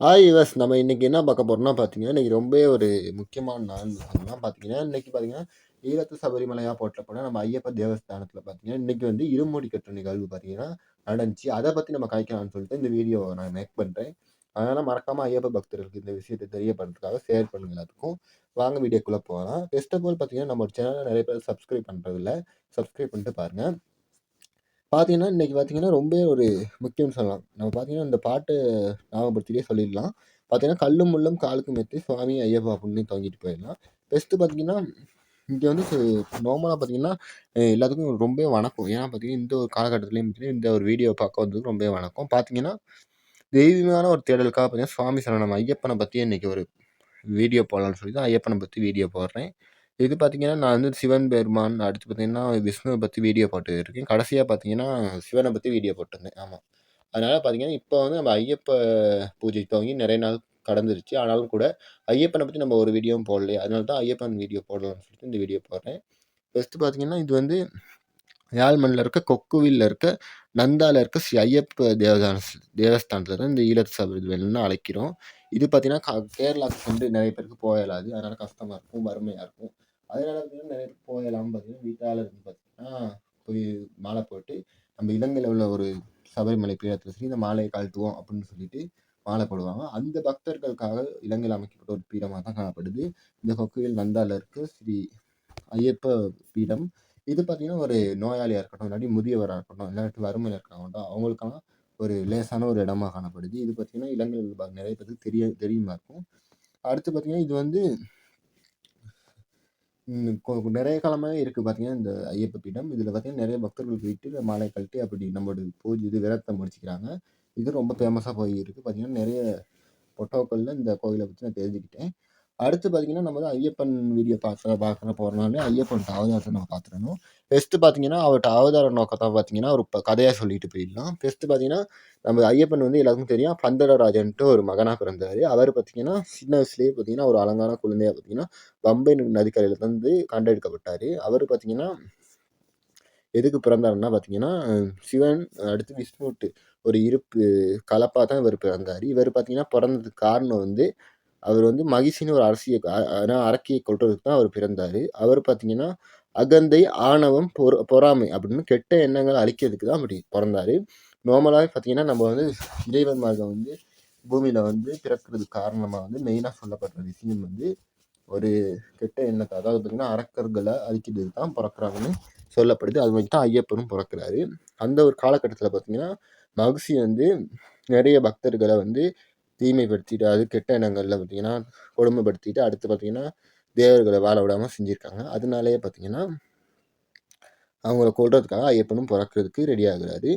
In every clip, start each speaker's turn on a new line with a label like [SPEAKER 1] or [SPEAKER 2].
[SPEAKER 1] ஆய் யுவர்ஸ் நம்ம இன்றைக்கி என்ன பார்க்க போகிறோம்னா பார்த்தீங்கன்னா இன்றைக்கி ரொம்பவே ஒரு முக்கியமான நாள். சொல்லலாம் பார்த்தீங்கன்னா இன்றைக்கி பார்த்தீங்கன்னா ஈழத்து சபரிமலையாக போட்டப்போனால் நம்ம ஐயப்ப தேவஸ்தானத்தில் பார்த்தீங்கன்னா இன்றைக்கி வந்து இருமுடி கட்டு நிகழ்வு பார்த்தீங்கன்னா நடந்துச்சு. அதை பற்றி நம்ம காய்க்கலாம்னு சொல்லிட்டு இந்த வீடியோ நான் மேக் பண்ணுறேன் அதனால் மறக்காமல் ஐயப்ப பக்தர்களுக்கு இந்த விஷயத்தை தெரியப்படுறதுக்காக ஷேர் பண்ணுங்க எல்லாத்துக்கும். வாங்க வீடியோக்குள்ளே போகலாம். ஃபர்ஸ்ட் ஆஃப் ஆல் பார்த்தீங்கன்னா நம்ம சேனலை நிறைய பேர் சப்ஸ்கிரைப் பண்ணுறதில்ல சப்ஸ்கிரைப் பண்ணிட்டு பாருங்கள் பார்த்தீங்கன்னா இன்றைக்கி பார்த்தீங்கன்னா ரொம்ப ஒரு முக்கியம்னு சொல்லலாம். நம்ம பார்த்தீங்கன்னா இந்த பாட்டு ஞாபகப்படுத்திலே சொல்லிடலாம். பார்த்தீங்கன்னா கல்லும் முள்ளும் காலுக்கு மெத்து சுவாமி ஐயப்பா அப்படின்னு தொங்கிட்டு போயிடலாம். ஃபஸ்ட்டு பார்த்தீங்கன்னா இங்கே வந்து நார்மலாக பார்த்தீங்கன்னா எல்லாத்துக்கும் ரொம்ப வணக்கம். ஏன்னா பார்த்தீங்கன்னா இந்த ஒரு காலகட்டத்துலேயும் பார்த்தீங்கன்னா இந்த ஒரு வீடியோ பார்க்க வந்ததுக்கு ரொம்ப வணக்கம். பார்த்தீங்கன்னா தெய்வீகமான ஒரு தேடலுக்காக பார்த்தீங்கன்னா சுவாமி சரணம் ஐயப்பனை பற்றி இன்றைக்கி ஒரு வீடியோ போடலான்னு சொல்லி தான் ஐயப்பனை பற்றி வீடியோ போடுறேன். இது பார்த்தீங்கன்னா நான் வந்து சிவன் பெருமான் அடுத்து பார்த்தீங்கன்னா விஷ்ணுவை பற்றி வீடியோ போட்டுருக்கேன் கடைசியாக பார்த்தீங்கன்னா சிவனை பற்றி வீடியோ போட்டிருந்தேன். ஆமாம் அதனால் பார்த்தீங்கன்னா இப்போ வந்து நம்ம ஐயப்ப பூஜை துவங்கி நிறைய நாள் கடந்துருச்சு. ஆனாலும் கூட ஐயப்பனை பற்றி நம்ம ஒரு வீடியோவும் போடலையே. அதனால தான் ஐயப்பன் வீடியோ போடலாம்னு சொல்லிட்டு இந்த வீடியோ போடுறேன். ஃபஸ்ட்டு பார்த்தீங்கன்னா இது வந்து யாழ்மண்ணில் இருக்க கொக்குவில்ல இருக்க நந்தாவில் இருக்க ஸ்ரீ ஐயப்ப தேவதான தேவஸ்தானத்தில் தான் இந்த ஈழத்து சபரிமலைன்னு அழைக்கிறோம். இது பார்த்தீங்கன்னா கேரளாவுக்கு வந்து நிறைய பேருக்கு போயிடாது அதனால் கஷ்டமாக இருக்கும் வறுமையாக இருக்கும். அதனால பார்த்தீங்கன்னா நிறைய பேர் போயெல்லாம் பார்த்தீங்கன்னா வீட்டால் இருந்து பார்த்தீங்கன்னா போய் மாலை போட்டு நம்ம இலங்கையில் உள்ள ஒரு சபரிமலை பீடத்தில் சரி இந்த மாலையை கழட்டுவோம் அப்படின்னு சொல்லிட்டு மாலை போடுவாங்க. அந்த பக்தர்களுக்காக இலங்கையில் அமைக்கப்பட்ட ஒரு பீடமாக தான் காணப்படுது. இந்த கொக்குவில் நந்தாவில் இருக்க ஸ்ரீ ஐயப்ப பீடம். இது பார்த்தீங்கன்னா ஒரு நோயாளியாக இருக்கட்டும் இல்லாட்டி முதியவராக இருக்கட்டும் இல்லாட்டி வறுமையில் இருக்கட்டும் அவங்களுக்கெல்லாம் ஒரு லேசான ஒரு இடமா காணப்படுது. இது பார்த்தீங்கன்னா இலங்கையில் நிறைய பேருக்கு தெரிய தெரியுமா இருக்கும். அடுத்து பார்த்திங்கன்னா இது வந்து நிறைய காலமாக இருக்குது பார்த்திங்கன்னா இந்த ஐயப்ப பீடம். இதில் பார்த்திங்கன்னா நிறைய பக்தர்கள் போயிட்டு மாலை கழட்டி அப்படி நம்மளோட பூஜை இது விரத்தை முடிச்சுக்கிறாங்க. இது ரொம்ப ஃபேமஸாக போய் இருக்குது பார்த்திங்கன்னா நிறைய பொட்டோக்களில் இந்த கோவிலை பற்றி நான் தெரிஞ்சுக்கிட்டேன். அடுத்து பார்த்தீங்கன்னா நம்ம வந்து ஐயப்பன் வீடியோ பார்க்க பார்க்குற போகிறனாலே ஐயப்பன் அவதாரத்தை நம்ம பார்த்துடணும். ஃபஸ்ட்டு பார்த்தீங்கன்னா அவர்கிட்ட அவதார நோக்கத்தை பார்த்தீங்கன்னா ஒரு கதையாக சொல்லிட்டு போயிடலாம். ஃபஸ்ட்டு பார்த்தீங்கன்னா நம்ம ஐயப்பன் வந்து எல்லாருக்கும் தெரியும். பந்தரராஜன்ட்டு ஒரு மகனாக பிறந்தார். அவர் பார்த்தீங்கன்னா சின்ன வயசுலேயே பார்த்தீங்கன்னா ஒரு அலங்கான குழந்தையாக பார்த்தீங்கன்னா பம்பை நதிக்கரையில் வந்து கண்டெடுக்கப்பட்டார். அவர் பார்த்தீங்கன்னா எதுக்கு பிறந்தாருன்னா பார்த்தீங்கன்னா சிவன் அடுத்து விஷ்ணுட்டு ஒரு இருப்பு கலப்பாக தான் இவர் பிறந்தார். இவர் பார்த்தீங்கன்னா பிறந்ததுக்கு காரணம் வந்து அவர் வந்து மகிழ்ச்சின்னு ஒரு அரசியை அரக்கியை கொள்றதுக்கு தான் அவர் பிறந்தார். அவர் பார்த்தீங்கன்னா அகந்தை ஆணவம் பொற பொறாமை அப்படின்னு கெட்ட எண்ணங்களை அழிக்கிறதுக்கு தான் அப்படி பிறந்தார். நார்மலாகவே பார்த்தீங்கன்னா நம்ம வந்து இறைவன் மார்க்கம் வந்து பூமியில் வந்து பிறக்கிறதுக்கு காரணமாக வந்து மெயினாக சொல்லப்படுற விஷயம் வந்து ஒரு கெட்ட எண்ணத்தை அதாவது பார்த்திங்கன்னா அரக்கர்களை அழிக்கிறதுக்கு தான் பிறக்கிறாங்கன்னு சொல்லப்படுது. அது மாதிரி தான் ஐயப்பனும் பிறக்கிறாரு. அந்த ஒரு காலகட்டத்தில் பார்த்திங்கன்னா மகிழ்ச்சி வந்து நிறைய பக்தர்களை வந்து தீமைப்படுத்திட்டு அது கெட்ட எண்ணங்களில் பார்த்திங்கன்னா கொடுமைப்படுத்திட்டு அடுத்து பார்த்திங்கன்னா தேவர்களை வாழ விடாமல் செஞ்சுருக்காங்க. அதனாலேயே பார்த்திங்கன்னா அவங்கள கொள்றதுக்காக ஐயப்பனும் பிறக்கிறதுக்கு ரெடி ஆகுறாரு.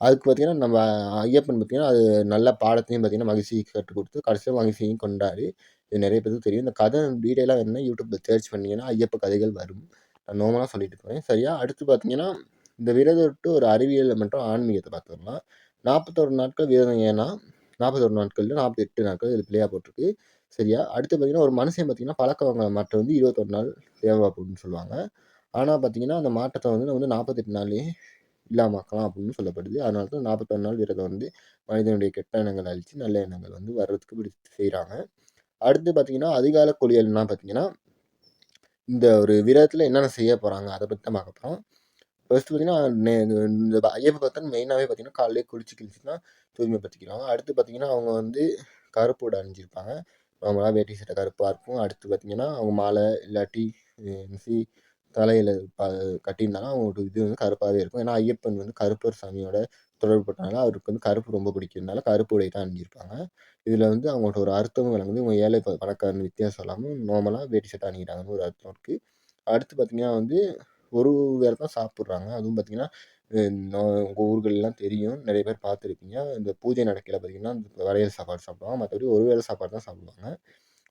[SPEAKER 1] அதுக்கு பார்த்திங்கன்னா நம்ம ஐயப்பன் பார்த்திங்கன்னா அது நல்ல பாடத்தையும் பார்த்திங்கன்னா மகிழ்ச்சி கற்றுக் கொடுத்து கடைசியாக மகிழ்ச்சியையும் கொண்டாரு இது நிறைய பேருக்கு தெரியும். இந்த கதை டீட்டெயிலாக என்ன யூடியூப்பில் சர்ச் பண்ணிங்கன்னா ஐயப்ப கதைகள் வரும். நான் நோமலாக சொல்லிட்டு போகிறேன் சரியா? அடுத்து பார்த்திங்கன்னா இந்த விரதம் ஒரு அறிவியல் மற்றும் ஆன்மீகத்தை பார்த்துக்கலாம் நாற்பத்தோரு நாட்கள் விரதம் ஏன்னா நாற்பத்தொரு நாட்களில் நாற்பத்தி எட்டு நாட்கள் இது பிள்ளையாக போட்டிருக்கு. சரியா? அடுத்து பார்த்தீங்கன்னா ஒரு மனுஷன் பார்த்திங்கன்னா பழக்கவங்க மாற்றம் வந்து இருபத்தொரு நாள் தேவை அப்படின்னு சொல்லுவாங்க. ஆனால் பார்த்திங்கன்னா அந்த மாற்றத்தை வந்து நம்ம வந்து நாற்பத்தெட்டு நாள்லேயே இல்லாமக்கலாம் அப்படின்னு சொல்லப்படுது. அதனால தான் நாற்பத்தொரு நாள் விரதம் வந்து மனிதனுடைய கெட்ட எண்ணங்கள் அழித்து நல்ல எண்ணங்கள் வந்து வர்றதுக்கு இப்படி செய்கிறாங்க அடுத்து பார்த்தீங்கன்னா அதிகால குளியல்னால் பார்த்திங்கன்னா இந்த ஒரு விரதத்தில் என்னென்ன செய்ய போகிறாங்க அதை பற்றி தான் பார்க்க போகிறோம் ஃபர்ஸ்ட் பார்த்தீங்கன்னா இந்த ஐயப்ப பக்தன் மெயினாகவே பார்த்தீங்கன்னா காலையிலே குளிச்சு கிழிச்சு தூய்மைப்படுத்திக்கிறாங்க அடுத்து பார்த்தீங்கன்னா அவங்க வந்து கருப்பு உடை அணிஞ்சிருப்பாங்க. அவங்களாம் வேட்டி சட்டை கருப்பாக இருக்கும். அடுத்து பார்த்தீங்கன்னா அவங்க மாலை இல்லாட்டி தலையில் ப கட்டியிருந்தாலும் அவங்களோட இது வந்து கருப்பாகவே இருக்கும். ஏன்னா ஐயப்பன் வந்து கருப்பர் சாமியோட தொடர்புப்பட்டனால அவருக்கு வந்து கருப்பு ரொம்ப பிடிக்கிறதுனால கருப்பு உடை தான் அணிஞ்சிருப்பாங்க. இதில் வந்து அவங்களோட ஒரு அர்த்தமும் விளங்குது. இவங்க ஏழை பணக்காரன் வித்தியாசம் இல்லாமல் நார்மலாக வேட்டி சட்டை அணிகிறாங்கன்னு ஒரு அர்த்தம் இருக்குது அடுத்து பார்த்திங்கன்னா வந்து ஒரு வேளை தான் சாப்பிட்றாங்க. அதுவும் பார்த்திங்கன்னா உங்கள் ஊர்கள்லாம் தெரியும். நிறைய பேர் பார்த்துருப்பீங்க. இந்த பூஜை நடக்கையில் பார்த்திங்கன்னா இந்த வரையல் சாப்பாடு சாப்பிடுவாங்க. மற்றபடி ஒரு வேளை சாப்பாடு தான் சாப்பிடுவாங்க.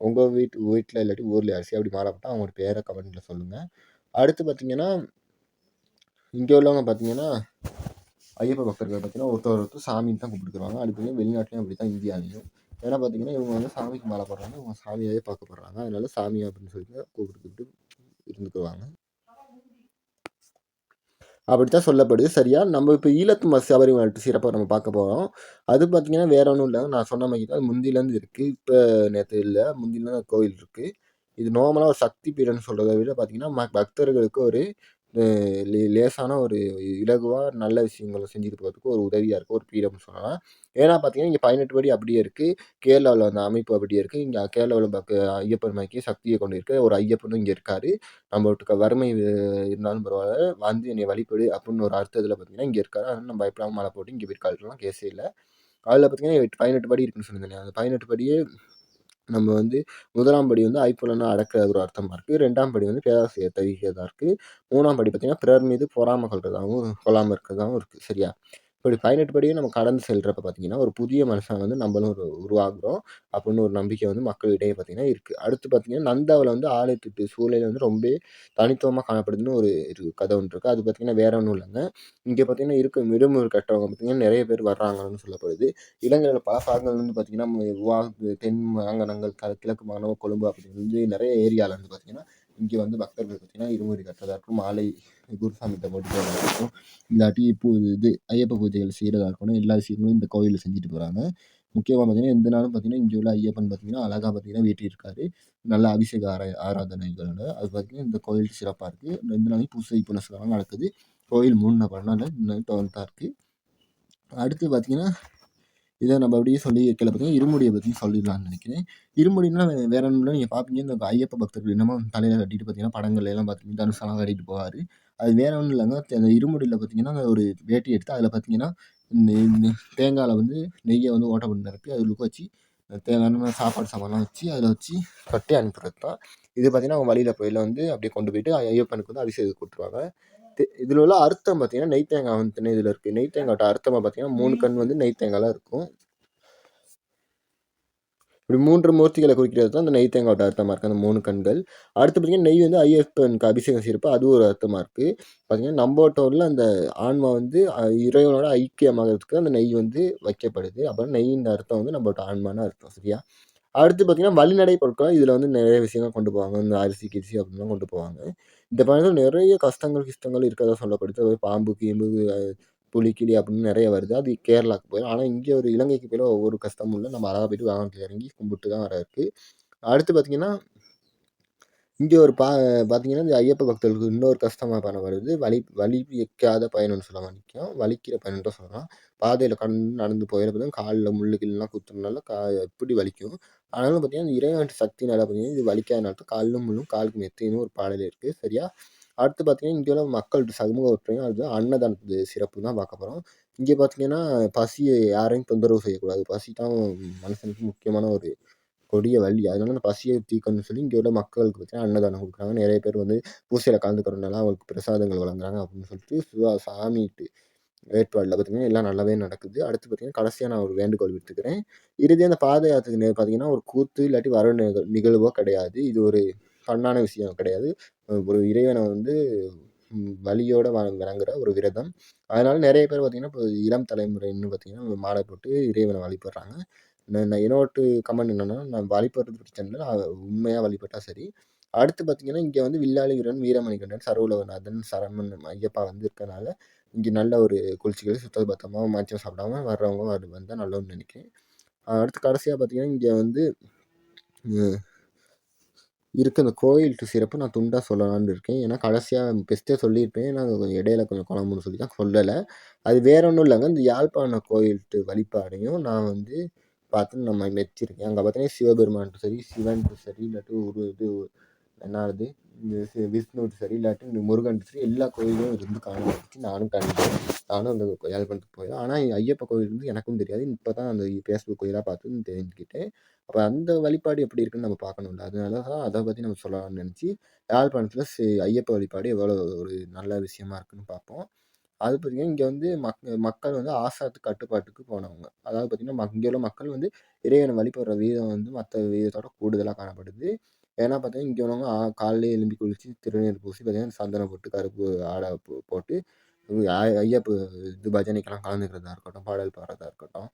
[SPEAKER 1] உங்கள் வீட்டு வீட்டில் இல்லாட்டி ஊரில் அரிசி அப்படி மாறப்பட்டால் அவங்களோட பேரை கமெண்ட்டில் சொல்லுங்கள் அடுத்து பார்த்திங்கன்னா இங்கே உள்ளவங்க பார்த்திங்கன்னா ஐயப்ப பக்தர்கள் பார்த்திங்கன்னா ஒருத்தர் ஒருத்தர் சாமின்னு தான் கூப்பிட்டுக்குறாங்க அடுத்து வெளிநாட்டிலையும் அப்படி தான் இந்தியாவிலையும். ஏன்னா பார்த்திங்கன்னா இவங்க வந்து சாமிக்கு மாலை போடுறாங்க. இவங்க சாமியாகவே பார்க்கப்படுறாங்க அதனால சாமி அப்படின்னு சொல்லிட்டு கூப்பிட்டு கூப்பிட்டு இருந்துக்குவாங்க. அப்படி தான் சொல்லப்படுது. சரியா? நம்ம இப்போ ஈழத்து ம சபரிமலை சிறப்பாக நம்ம பார்க்க போகிறோம் அது பார்த்திங்கன்னா வேற ஒன்றும் இல்லை. நான் சொன்ன மாதிரி தான் முந்திலேருந்து இருக்குது இப்போ நேற்று இல்லை முந்திலேருந்து கோவில் இருக்குது இது நார்மலாக ஒரு சக்தி பீடம்னு சொல்கிறத விட பார்த்திங்கன்னா ம பக்தர்களுக்கு ஒரு லேசான ஒரு இலகுவாக நல்ல விஷயங்களை செஞ்சுட்டு போகிறதுக்கு ஒரு உதவியாக இருக்குது ஒரு பீடம்னு சொல்லலாம். ஏன்னா பார்த்தீங்கன்னா இங்கே பதினெட்டு படி அப்படியே இருக்குது கேரளாவில் அந்த அமைப்பு அப்படியே இருக்குது இங்கே கேரளாவில் பக்க ஐயப்பன் மலைக்கு சக்தியை கொண்டு இருக்க. ஒரு ஐயப்பனும் இங்கே இருக்கார். நம்மளுக்கு வறுமை இருந்தாலும் பரவாயில்ல. வந்து என்னை வழிபடு அப்படின்னு ஒரு அர்த்தத்தில் பார்த்தீங்கன்னா இங்கே இருக்காரு. அதனால் நம்ம பயப்படாமல் மழை போட்டு இங்கே போயிருக்காருலாம் கேஸே இல்லை. அதில் பார்த்தீங்கன்னா எட்டு பதினெட்டு படி இருக்குன்னு சொன்னேன் அந்த பதினெட்டு படியே நம்ம வந்து முதலாம் படி வந்து ஐப்புலனை அடக்கிற ஒரு அர்த்தமாக இருக்குது ரெண்டாம் படி வந்து பேராசிரியர் தவிக்கிறதா இருக்குது மூணாம் படி பார்த்திங்கன்னா பிறர் மீது பொறாமல் கொள்றதாகவும் கொள்ளாமல் இருக்கிறதாகவும் இருக்குது சரியா? இப்படி பதினெட்டு படியும் நம்ம கடந்து செல்கிறப்ப பார்த்தீங்கன்னா ஒரு புதிய மனுஷன் வந்து நம்மளும் ஒரு உருவாகுறோம். அப்படின்னு ஒரு நம்பிக்கை வந்து மக்களிடையே பார்த்தீங்கன்னா இருக்குது அடுத்து பார்த்தீங்கன்னா நந்தாவில் வந்து ஆலயத்துட்டு சூழலில் வந்து ரொம்ப தனித்துவமாக காணப்படுதுன்னு ஒரு இது கதை ஒன்று இருக்குது அது பார்த்திங்கன்னா வேற ஒன்றும் இல்லைங்க. இங்கே பார்த்திங்கன்னா இருக்க விடுமுறை கட்டவங்க பார்த்திங்கன்னா நிறைய பேர் வர்றாங்கன்னு சொல்லப்படுது. இலங்கையில் பல பாகங்கள் வந்து பார்த்திங்கன்னா தென் மாங்கனங்கள் கிழக்கு மாணவ கொழும்பு அப்படின்னு வந்து நிறைய ஏரியாவில் வந்து பார்த்திங்கன்னா இங்கே வந்து பக்தர்கள் பார்த்திங்கன்னா இருமுறை கட்டுறதா இருக்கும் மாலை குருசாமிகிட்ட போட்டு இருக்கும் இல்லாட்டி பூ இது ஐயப்ப பூஜைகள் செய்கிறதா இருக்கணும் எல்லா விஷயங்களும் இந்த கோயிலில் செஞ்சுட்டு போகிறாங்க முக்கியமாக பார்த்திங்கன்னா எந்த நாளும் பார்த்திங்கன்னா இங்கே உள்ள ஐயப்பன் பார்த்திங்கன்னா அழகாக பார்த்திங்கன்னா வீட்டிருக்காரு நல்ல அபிஷேக ஆரா ஆராதனைகளோட. அது பார்த்திங்கன்னா இந்த கோயில் சிறப்பாக இருக்குது ரெண்டு நாளைக்கு பூசை புனஸ்காரம் நடக்குது. கோயில் மூணு பண்ணால இன்னும் தான் இருக்குது அடுத்து பார்த்திங்கன்னா இதை நம்ம அப்படியே சொல்லி வைக்கல பார்த்தீங்கன்னா இருமுடியை பற்றி சொல்லிடலாம்னு நினைக்கிறேன். இருமுடினா வேற ஒன்றும் நீங்கள் பார்ப்பீங்க இந்த ஐயப்ப பக்தர்கள் என்னமோ தலையில் கட்டிட்டு பார்த்தீங்கன்னா படங்கள்ல எல்லாம் பார்த்தீங்கன்னா தனுசெல்லாம் கட்டிட்டு போவார். அது வேற ஒன்றும் இல்லைங்க. அந்த இருமுடியில் பார்த்தீங்கன்னா ஒரு வேட்டி எடுத்து அதில் பார்த்தீங்கன்னா தேங்காயில் வந்து நெய்யை வந்து ஓட்ட பண்ணி நிரப்பி அதில் வச்சு தேவையான சாப்பாடு சாமான்லாம் வச்சு அதில் வச்சு கட்டி அனுப்புறது தான் இது பார்த்தீங்கன்னா அவங்க வழியில் போயில வந்து அப்படியே கொண்டு போயிட்டு ஐயப்பனுக்கு வந்து அபிஷேகம் கொடுத்துருவாங்க. இதில் உள்ள அர்த்தம் பார்த்தீங்கன்னா நெய் தேங்காய் வந்து இதில் இருக்குது நெய் தேங்காயோட அர்த்தமாக பார்த்தீங்கன்னா மூணு கண் வந்து நெய் தேங்காய்லாம் இருக்கும். இப்படி மூன்று மூர்த்திகளை குறிக்கிறது தான் அந்த நெய் தேங்காயோட அர்த்தமாக இருக்குது அந்த மூணு கண்கள். அடுத்து பார்த்திங்கன்னா நெய் வந்து ஐயப்பனுக்கு அபிஷேகம் செய்யறப்போ அது ஒரு அர்த்தமாக இருக்குது பார்த்திங்கன்னா நம்மட்டோரில் அந்த ஆன்மா வந்து இறைவனோட ஐக்கியமாகிறதுக்கு அந்த நெய் வந்து வைக்கப்படுது. அப்புறம் நெய்யின் அர்த்தம் வந்து நம்மளோட ஆன்மான அர்த்தம் சரியா? அடுத்து பார்த்திங்கன்னா வழிநடை பொருட்கள் இதில் வந்து நிறைய விஷயங்கள் கொண்டு போவாங்க. இந்த அரிசி கிரிசி அப்படின்லாம் கொண்டு போவாங்க. இந்த பயணத்தில் நிறைய கஷ்டங்கள் கிஷ்டங்கள் இருக்கிறதா சொல்லப்படுது. பாம்பு கீம்பு புலி கிளி அப்படின்னு நிறைய வருது. அது கேரளாவுக்கு போயிடும். ஆனால் இங்கே ஒரு இலங்கைக்கு போயிடும். ஒவ்வொரு கஷ்டமும் இல்லை. நம்ம அழகாக போயிட்டு வாகனத்தில் இறங்கி கும்பிட்டு தான் வர இருக்குது அடுத்து பார்த்திங்கன்னா இங்கே ஒரு பா பார்த்தீங்கன்னா இந்த ஐயப்ப பக்தர்களுக்கு இன்னொரு கஷ்டமாக பண்ண வருது வலி வலி வைக்காத பயணம்னு சொல்ல நிற்கும் வலிக்கிற பயணம் தான் சொல்லலாம். பாதையில் கடந்து நடந்து போயிட காலில் முள்ளு குத்துறதுனால கா எப்படி வலிக்கும்? ஆனாலும் பார்த்தீங்கன்னா இந்த இறைவன் நல்லா பார்த்தீங்கன்னா இது வலிக்காதனால காலும் முள்ளும் காலுக்கு மெத்தைன்னு ஒரு பாடல் இருக்குது சரியா? அடுத்து பார்த்தீங்கன்னா இங்கே உள்ள மக்கள் சமூக ஒற்றுமையும் அது அன்னதானத்து சிறப்பு தான் பார்க்க போகிறோம் இங்கே பார்த்தீங்கன்னா பசியை யாரையும் தொந்தரவு செய்யக்கூடாது. பசி தான் மனுஷனுக்கு முக்கியமான ஒரு கொடிய வழி அதனால அந்த பசியை தீக்கணும்னு சொல்லி இங்கே உள்ள மக்களுக்கு பார்த்தீங்கன்னா அன்னதானம் கொடுக்குறாங்க. நிறைய பேர் வந்து பூசையில் கலந்துக்கிறதுனால அவங்களுக்கு பிரசாதங்கள் வழங்குறாங்க அப்படின்னு சொல்லிட்டு சுவா சாமிட்டு ஏற்பாடில் பார்த்தீங்கன்னா எல்லாம் நல்லாவே நடக்குது. அடுத்து பார்த்தீங்கன்னா கடைசியாக நான் ஒரு வேண்டுகோள் விடுத்துக்கிறேன். இறுதியாக அந்த பாத யாத்திரை பார்த்தீங்கன்னா ஒரு கூத்து இல்லாட்டி வர நிகழ்வோ கிடையாது. இது ஒரு பண்ணான விஷயம் கிடையாது. ஒரு இறைவனை வந்து வழியோட வணங்குற ஒரு விரதம். அதனால நிறைய பேர் பார்த்திங்கன்னா இப்போ இளம் தலைமுறைன்னு பார்த்திங்கன்னா மாலை போட்டு இறைவனை வழிபடுறாங்க. நான் என்னோட்டு கமெண்ட் என்னென்னா நான் வழிபடுறது பிரச்சனை இல்லை உண்மையாக வழிபட்டால் சரி. அடுத்து பார்த்திங்கன்னா இங்கே வந்து வில்லாளி வீரன் வீரமணிகண்டன் சரவுலவநாதன் சரமன் ஐயப்பா வந்து இருக்கிறனால இங்கே நல்ல ஒரு குளிர்ச்சிகள் சுத்த பத்தமாக மாற்றம் சாப்பிடாம வர்றவங்க அது வந்தால் நல்லதுன்னு நினைக்கிறேன். அடுத்து கடைசியாக பார்த்திங்கன்னா இங்கே வந்து இருக்க அந்த கோயில்ட்டு சிறப்பு நான் துண்டாக சொல்லலான்னு இருக்கேன். ஏன்னா கடைசியாக பெஸ்ட்டே சொல்லியிருப்பேன். நான் கொஞ்சம் இடையில கொஞ்சம் குழம்புன்னு சொல்லி தான் சொல்லலை. அது வேற ஒன்றும் இல்லைங்க. இந்த யாழ்ப்பாண கோயில்ட்டு வழிபாடையும் நான் வந்து பார்த்து நம்ம மெச்சிருக்கேன். அங்கே பார்த்தீங்கன்னா சிவபெருமான்ட்டு சரி சிவன்ட்டு சரி இல்லாட்டி ஒரு இது ரெண்டாவது இந்த விஷ்ணுட்டு சரி இல்லாட்டி இந்த முருகன்ட்டு சரி எல்லா கோயிலும் இருந்து காணப்பட்டுச்சு நானும் கண்டேன் நானும் அந்த யாழ்ப்பாணத்துக்கு போயிடும் ஆனால் ஐயப்ப கோயில் வந்து எனக்கும் தெரியாது. இப்போ தான் அந்த ஃபேஸ்புக் கோயிலாக பார்த்து தெரிஞ்சுக்கிட்டேன். அப்போ அந்த வழிபாடு எப்படி இருக்குன்னு நம்ம பார்க்கணும்ல. அதனால தான் அதை பற்றி நம்ம சொல்லலாம்னு நினச்சி யாழ்ப்பாணத்தில் சி ஐயப்ப வழிபாடு எவ்வளோ ஒரு நல்ல விஷயமா இருக்குன்னு பார்ப்போம். அது பார்த்திங்கன்னா இங்கே வந்து மக் மக்கள் வந்து ஆசாத்து கட்டுப்பாட்டுக்கு போனவங்க. அதாவது பார்த்திங்கன்னா இங்கே உள்ள மக்கள் வந்து இறைவனை வழிபடுற வீதம் வந்து மற்ற வீதத்தோட கூடுதலாக காணப்படுது. ஏன்னா பார்த்தீங்கன்னா இங்கே உள்ளவங்க காலையிலே எழும்பி குளித்து திருநீர் பூசி பார்த்தீங்கன்னா சந்தனம் போட்டு கருப்பு ஆடை போட்டு ஐயப்ப இது பஜனைக்கெல்லாம் கலந்துக்கிறதா இருக்கட்டும் பாடல் பாடுறதா இருக்கட்டும்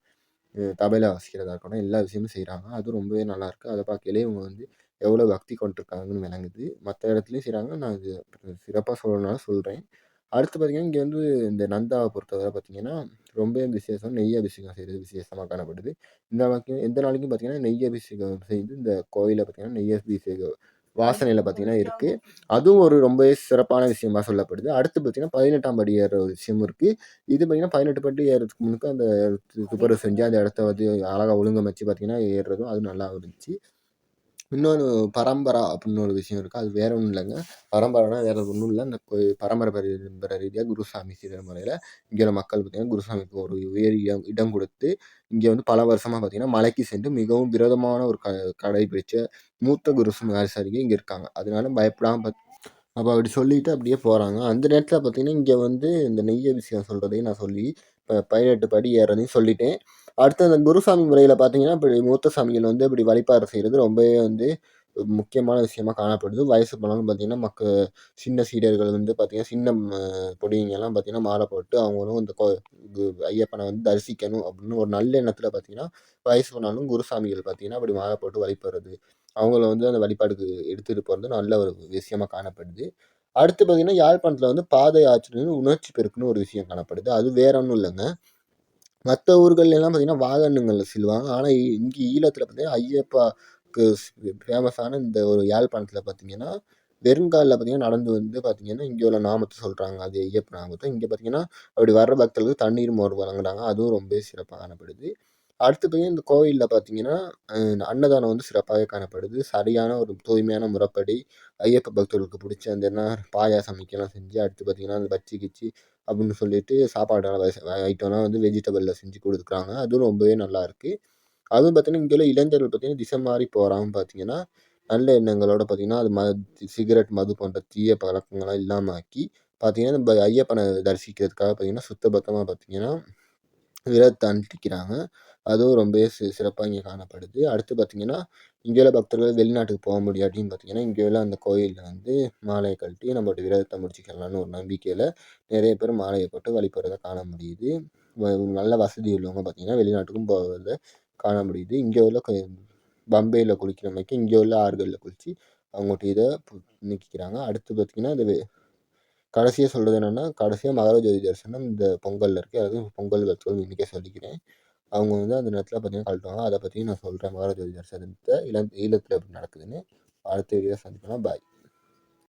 [SPEAKER 1] தபையில் வாசிக்கிறதா இருக்கட்டும் எல்லா விஷயமும் செய்கிறாங்க அது ரொம்பவே நல்லாயிருக்கு அதை பார்க்கலே இவங்க வந்து எவ்வளோ பக்தி கொண்டிருக்காங்கன்னு விளங்குது. மற்ற இடத்துலையும் செய்கிறாங்க நான் இது சிறப்பாக சொல்லணும்னாலும் சொல்கிறேன் அடுத்து பார்த்தீங்கன்னா, இங்க வந்து இந்த நந்தாவ பொறுத்தவரை பார்த்தீங்கன்னா, ரொம்பவே விசேஷம். நெய் அபிஷேகம் செய்றது விசேஷமா காணப்படுது. இந்த வகைக்கு எந்த நாளைக்கும் பார்த்தீங்கன்னா, நெய் அபிஷேகம் செய்து இந்த கோயில்ல பார்த்தீங்கன்னா, நெய் அபிஷேகம் வாசனையில பார்த்தீங்கன்னா இருக்கு. அதுவும் ஒரு ரொம்பவே சிறப்பான விஷயமா சொல்லப்படுது. அடுத்து பார்த்தீங்கன்னா, 18ஆம் படி ஏறுற ஒரு விஷயமும் இருக்கு. இது பார்த்தீங்கன்னா, 18 படி ஏறுறதுக்கு முன்னுக்கு அந்த துப்புரவு செஞ்சு அந்த இடத்த வந்து அழகா ஒழுங்கமைச்சு பார்த்தீங்கன்னா, ஏறுறதும் அது நல்லா இருந்துச்சு. இன்னொரு பரம்பரா அப்படின்னு ஒரு விஷயம் இருக்குது அது வேற ஒன்றும் இல்லைங்க பரம்பரைனா வேற ஒன்றும் இல்லை இந்த பரம்பரை பரம்பரை ரீதியாக குருசாமி செய்கிற முறையில் இங்கே உள்ள மக்கள் பார்த்தீங்கன்னா, குருசாமிக்கு ஒரு உயர் இடம் இடம் கொடுத்து, இங்கே வந்து பல வருஷமாக பார்த்தீங்கன்னா, மலைக்கு சென்று மிகவும் விரோதமான ஒரு க கடைபிடிச்ச மூத்த குருசாமி ஆசாரிகள் இங்கே இருக்காங்க. அதனால பயப்படாமல் பாத் அப்போ அப்படி சொல்லிட்டு அப்படியே போகிறாங்க அந்த நேரத்தில் பார்த்தீங்கன்னா, இங்கே வந்து இந்த நெய் அபிஷேகம் சொல்கிறதையும் நான் சொல்லி, இப்போ 18 படி ஏறுறதையும் சொல்லிட்டேன். அடுத்து அந்த குருசாமி முறையில் பார்த்தீங்கன்னா, இப்படி மூத்த சாமிகள் வந்து இப்படி வழிபாடு செய்கிறது ரொம்பவே வந்து முக்கியமான விஷயமா காணப்படுது. வயசு போனாலும் பார்த்தீங்கன்னா, மக்க சின்ன சீடர்கள் வந்து பார்த்தீங்கன்னா, சின்ன பொடிங்கெல்லாம் பார்த்தீங்கன்னா, மாலை போட்டு அவங்களும் இந்த கோ ஐயப்பனை வந்து தரிசிக்கணும் அப்படின்னு ஒரு நல்ல எண்ணத்தில் பார்த்தீங்கன்னா, வயசு போனாலும் குருசாமிகள் பார்த்தீங்கன்னா, அப்படி மாலை போட்டு வழிபடுறது. அவங்கள வந்து அந்த வழிபாடுக்கு எடுத்துகிட்டு போகிறது நல்ல ஒரு விஷயமா காணப்படுது. அடுத்து பார்த்தீங்கன்னா, யாழ்ப்பாணத்தில் வந்து பாத யாத்திரைன்னு உணர்ச்சி பெருக்குன்னு ஒரு விஷயம் காணப்படுது. அது வேற ஒன்றும் இல்லைங்க மற்ற ஊர்கள்லலாம் பார்த்தீங்கன்னா, வாகனங்களில் செல்வாங்க ஆனால் இங்கே ஈழத்தில் பார்த்தீங்கன்னா, ஐயப்பாக்கு ஃபேமஸான இந்த ஒரு யாழ்ப்பாணத்தில் பார்த்தீங்கன்னா, வெறுங்காலில் பார்த்தீங்கன்னா, நடந்து வந்து பார்த்தீங்கன்னா, இங்கே உள்ள நாமத்தை சொல்கிறாங்க அது ஐயப்ப நாமத்தை இங்கே பார்த்தீங்கன்னா, அப்படி வர்ற பக்தர்களுக்கு தண்ணீர், மோர் வழங்குறாங்க. அதுவும் ரொம்பவே சிறப்பாக காணப்படுது. அடுத்து பார்த்தீங்கன்னா, இந்த கோவிலில் பார்த்தீங்கன்னா, அன்னதானம் வந்து சிறப்பாகவே காணப்படுது. சரியான ஒரு தூய்மையான முறைப்படி ஐயப்ப பக்தர்களுக்கு பிடிச்ச அந்த என்ன பாயாசம் ஐட்டம்லாம் செஞ்சு, அடுத்து பார்த்தீங்கன்னா, அந்த பஜ்ஜி கிச்சி அப்படின்னு சொல்லிட்டு சாப்பாடு ஐட்டம்லாம் வந்து வெஜிடபிளில் செஞ்சு கொடுக்குறாங்க அதுவும் ரொம்பவே நல்லாயிருக்கு. அதுவும் பார்த்தீங்கன்னா, இங்கே உள்ள இளைஞர்கள் பார்த்தீங்கன்னா, திசை மாறி போகிறாங்க பார்த்தீங்கன்னா, நல்ல எண்ணங்களோட பார்த்தீங்கன்னா, அது ம சிகரெட், மது போன்ற தீய பழக்கங்கள்லாம் இல்லாமல் ஆக்கி, பார்த்தீங்கன்னா, நம்ம ஐயப்பனை தரிசிக்கிறதுக்காக பார்த்தீங்கன்னா, சுத்தபத்தமாக பார்த்தீங்கன்னா, விரதத்த அதுவும் ரொம்பவே சி சிறப்பாக இங்கே காணப்படுது. அடுத்து பார்த்திங்கன்னா இங்கே உள்ள பக்தர்கள் வெளிநாட்டுக்கு போ முடியாட்டியும் பார்த்தீங்கன்னா, இங்கே உள்ள அந்த கோயிலில் வந்து மாலையை கழட்டி நம்மளோட விரதத்தை முடிச்சுக்கலாம்னு ஒரு நம்பிக்கையில் நிறைய பேர் மாலையை போட்டு வழிபடுறத காண முடியுது. நல்ல வசதி உள்ளவங்க பார்த்திங்கன்னா வெளிநாட்டுக்கும் போகிறத காண முடியுது. இங்கே உள்ள பம்பையில் குளிக்கிற குளிக்கிறமைக்கு இங்கே உள்ள ஆறுகளில் குளித்து அவங்கள்ட்ட இதை நிற்கிறாங்க அடுத்து பார்த்திங்கன்னா இந்த கடைசியாக சொல்கிறது என்னென்னா கடைசியாக மகர ஜோதி தரிசனம் இந்த பொங்கலில் இருக்குது அதுவும் பொங்கல் வச்சு இன்றைக்கே சொல்லிக்கிறேன். அவங்க வந்து அந்த நேரத்தில் பார்த்தீங்கன்னா கழட்டுவாங்க. அதை பற்றியும் நான் சொல்கிறேன் மகர ஜோதி தரிசனத்த இளம் ஈழத்தில் எப்படி நடக்குதுன்னு. அடுத்த வீடியோ சந்திக்கலாம். பாய்.